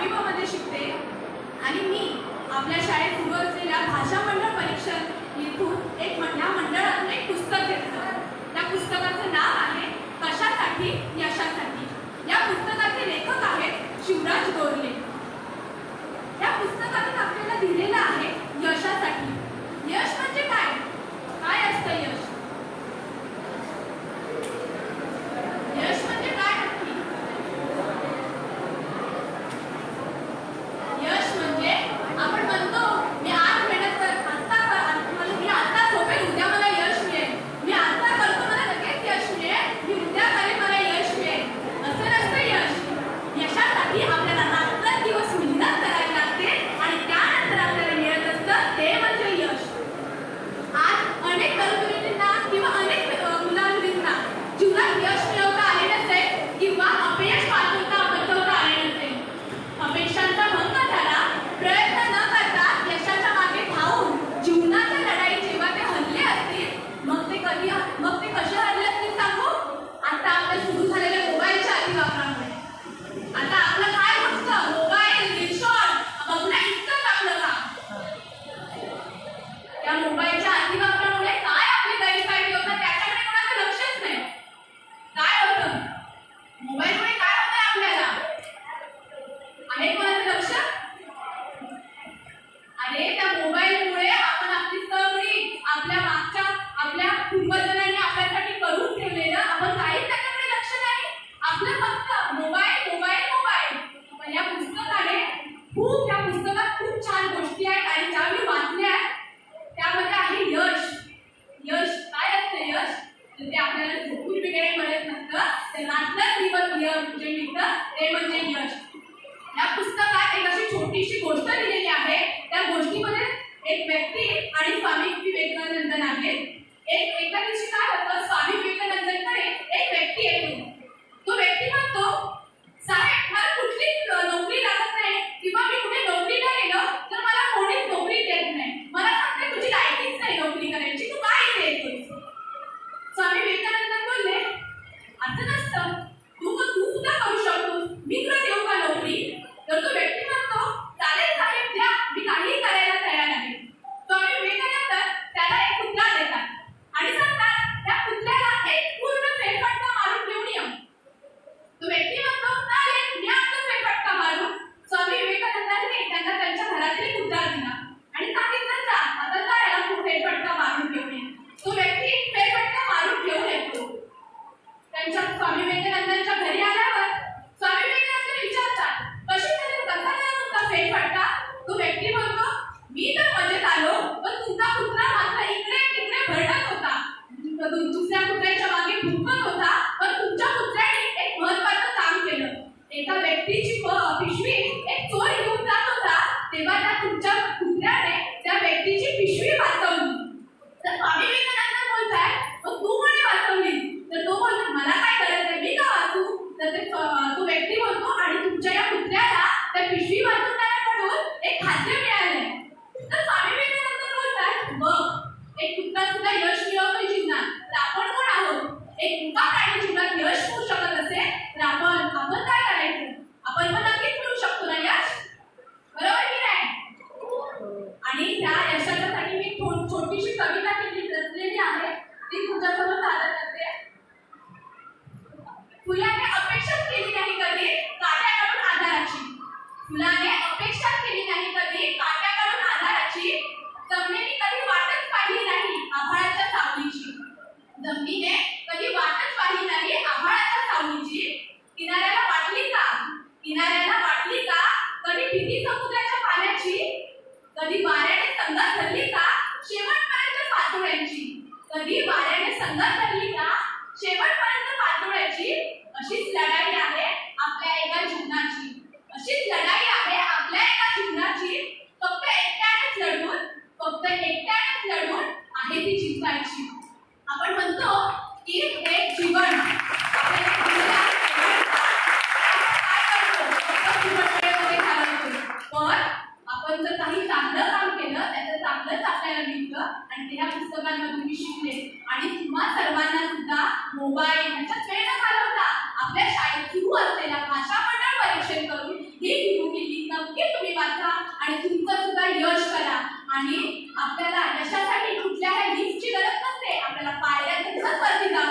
आठवीमध्ये शिकते. आणि मी आपल्या शाळेत सुरू असलेल्या भाषा मंडळ परीक्षण येथून एक ह्या मंडळातून एक पुस्तक घेतलं त्या पुस्तकाचं नाव आहे कशासाठी? यशासाठी. या पुस्तकाचे लेखक आहेत शिवराज गोरले. या पुस्तकातून आपल्याला दिलेलं आहे यशासाठी. खूप त्या पुस्तकात खूप छान गोष्टी आहेत आणि ज्या मी वाचल्या त्यामध्ये आहे यश. यश. काय असतं यश? तर ते आपल्याला झोपून वगैरे मिळत नसतं. तर रात्र दिवस यश. म्हणजे जे मिळतं ते म्हणजे यश. या पुस्तकात एक अशी छोटीशी गोष्ट दिलेली आहे. त्या गोष्टीमध्ये एक व्यक्ती आणि स्वामी विवेकानंद आहेत एक दुसऱ्या कुत्र्याच्या मागे भुंकत होता. कविता किती रचलेली आहे. ती तुमच्यासमोर सादर करते फुलाने अपेक्षा केली नाही कधी काट्याकडून आधाराची. फुलाने अपेक्षा केली नाही ही वाऱ्याने संगत आपल्याला यशासाठी कुठल्याही लिफ्टची गरज नसते. आपल्याला पायऱ्या घेऊनच वरती जावं